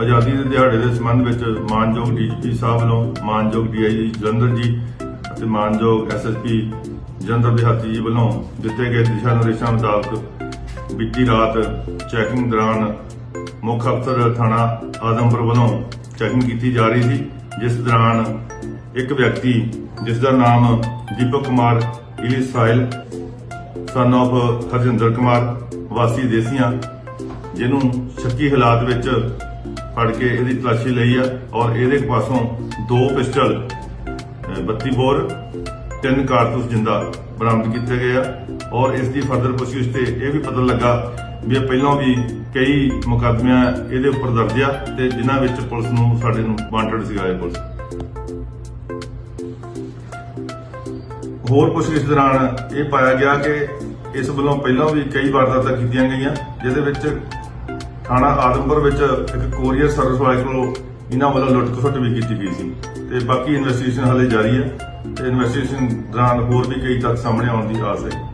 ਆਜ਼ਾਦੀ ਦੇ ਦਿਹਾੜੇ ਦੇ ਸੰਬੰਧ ਵਿੱਚ ਮਾਨਯੋਗ ਡੀਜੀਪੀ ਸਾਹਿਬ ਵੱਲੋਂ ਮਾਨਯੋਗ ਡੀਆਈਜੀ ਜਲੰਧਰ ਜੀ ਅਤੇ ਮਾਨਯੋਗ ਐਸਐਸਪੀ ਜਲੰਧਰ ਦਿਹਾਤੀ ਜੀ ਵੱਲੋਂ ਦਿੱਤੇ ਗਏ ਦਿਸ਼ਾ ਨਿਰਦੇਸ਼ਾਂ ਮੁਤਾਬਕ ਬੀਤੀ ਰਾਤ ਚੈਕਿੰਗ ਦੌਰਾਨ ਮੁੱਖ ਅਫਸਰ ਥਾਣਾ ਆਦਮਪੁਰ ਵੱਲੋਂ ਚੈਕਿੰਗ ਕੀਤੀ ਜਾ ਰਹੀ ਸੀ, ਜਿਸ ਦੌਰਾਨ ਇੱਕ ਵਿਅਕਤੀ, ਜਿਸ ਦਾ ਨਾਮ ਦੀਪਕ ਕੁਮਾਰ ਇਲਿਸ ਸਾਇਲ ਸਨ of ਹਰਜਿੰਦਰ ਕੁਮਾਰ ਵਾਸੀ ਦੇਸੀਆਂ, ਜਿਹਨੂੰ ਸ਼ੱਕੀ ਹਾਲਾਤ ਵਿੱਚ ਫੜ ਕੇ ਇਹਦੀ ਤਲਾਸ਼ੀ ਲਈ ਆ ਔਰ ਇਹਦੇ ਪਾਸੋਂ ਦੋ ਪਿਸਟਲ 32 ਬੋਰ, ਤਿੰਨ ਕਾਰਤੂਸ ਜਿੰਦਾ ਬਰਾਮਦ ਕੀਤੇ ਗਏ ਆ ਔਰ ਇਸ ਦੀ ਫਰਦਰ ਪੁੱਛਗਿੱਛ ਤੇ ਇਹ ਵੀ ਪਤਾ ਲੱਗਾ ਵੀ ਪਹਿਲਾਂ ਵੀ ਕਈ ਮੁਕੱਦਮਿਆਂ ਇਹਦੇ ਉੱਪਰ ਦਰਜ ਆ ਤੇ ਜਿਨ੍ਹਾਂ ਵਿੱਚ ਪੁਲਿਸ ਨੂੰ ਸਾਡੇ ਨੂੰ ਵਾਂਟਡ ਸੀਗਾ ਇਹ ਪੁਲਿਸ। ਹੋਰ ਪੁੱਛਗਿੱਛ ਦੌਰਾਨ ਇਹ ਪਾਇਆ ਗਿਆ ਕਿ ਇਸ ਵੱਲੋਂ ਪਹਿਲਾਂ ਵੀ ਕਈ ਵਾਰਦਾਤਾਂ ਕੀਤੀਆਂ ਗਈਆਂ, ਜਿਹਦੇ ਵਿੱਚ ਥਾਣਾ ਆਦਮਪੁਰ ਵਿੱਚ ਇੱਕ ਕੋਰੀਅਰ ਸਰਵਿਸ ਵਾਲੇ ਕੋਲੋਂ ਇਹਨਾਂ ਵੱਲੋਂ ਲੁੱਟ ਖਸੁੱਟ ਵੀ ਕੀਤੀ ਗਈ ਸੀ। ਤੇ ਬਾਕੀ ਇਨਵੈਸਟੀਗੇਸ਼ਨ ਹਾਲੇ ਜਾਰੀ ਹੈ ਤੇ ਇਨਵੈਸਟੀਗੇਸ਼ਨ ਦੌਰਾਨ ਹੋਰ ਵੀ ਕਈ ਤੱਥ ਸਾਹਮਣੇ ਆਉਣ ਦੀ ਆਸ ਹੈ।